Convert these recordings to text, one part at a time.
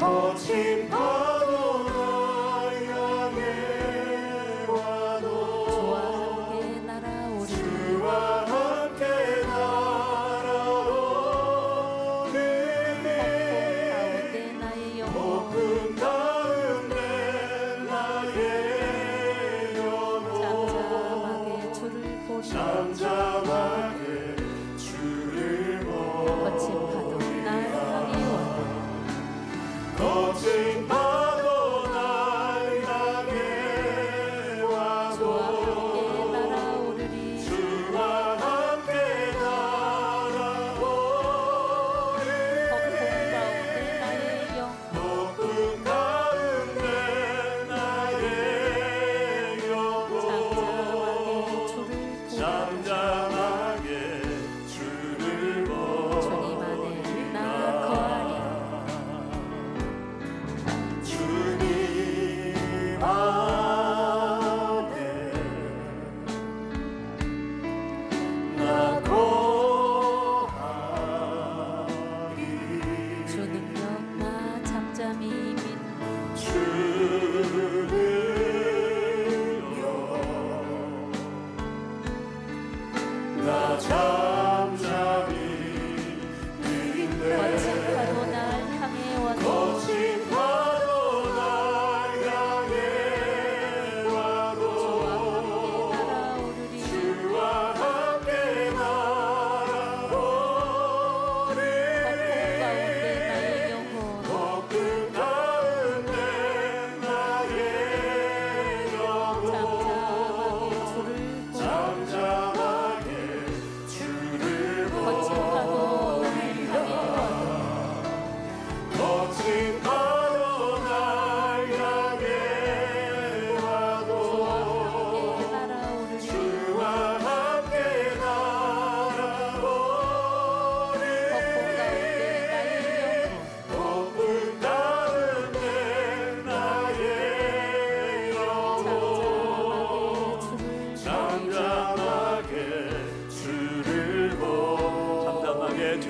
거친 밤 down.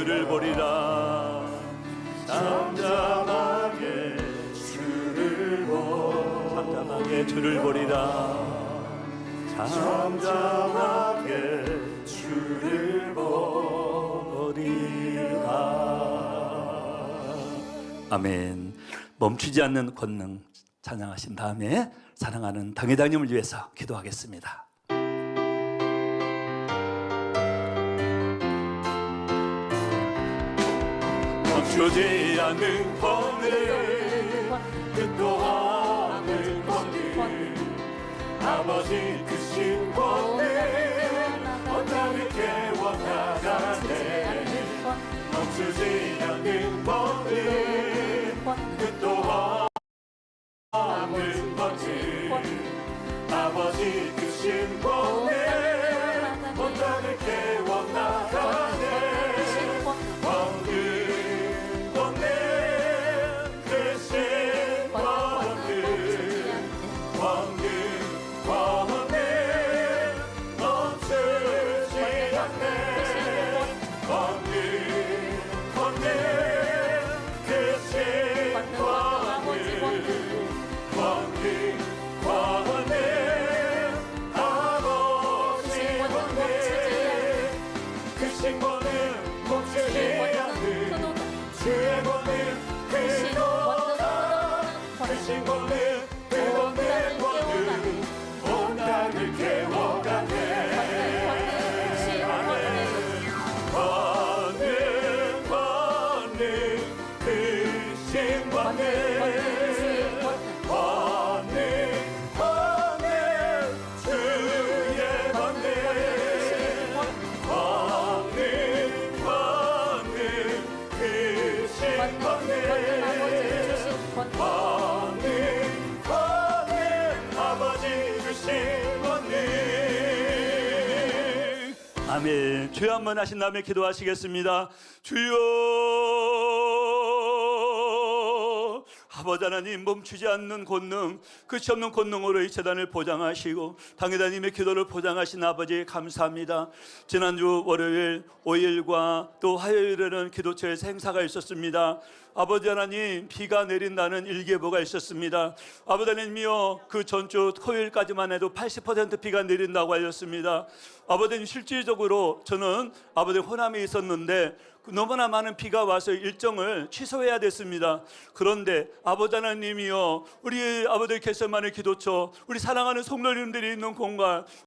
주를 보리라. 잠잠하게 주를 보라 잠잠하게 주를 보리라. 잠잠하게 주를 보리라. 아멘. 멈추지 않는 권능 찬양하신 다음에 사랑하는 당회장님을 위해서 기도하겠습니다. 주지 않는 권능 끝도 하늘 권능 아버지 그신 권능 어떻게 깨워나가네. 멈추지 권능 멈추지 않는 주의 권능 그 노다 주신 권능 아멘. 주여 한번 하신 다음에 기도하시겠습니다. 주여. 아버지 하나님 멈추지 않는 권능 끝이 없는 권능으로 이 재단을 보장하시고 당회자님의 기도를 보장하신 아버지 감사합니다 지난주 월요일 5일과 또 화요일에는 기도처에 행사가 있었습니다 아버지 하나님 비가 내린다는 일계보가 있었습니다 아버지 하나님이여 그 전주 토요일까지만 해도 80% 비가 내린다고 알렸습니다 아버지님 실질적으로 저는 아버지 호남에 있었는데 너무나 많은 비가 와서 일정을 취소해야 됐습니다. 그런데 아버지 하나님이여 우리 아버지 개설만의 기도처 우리 사랑하는 성도님들이 있는 공간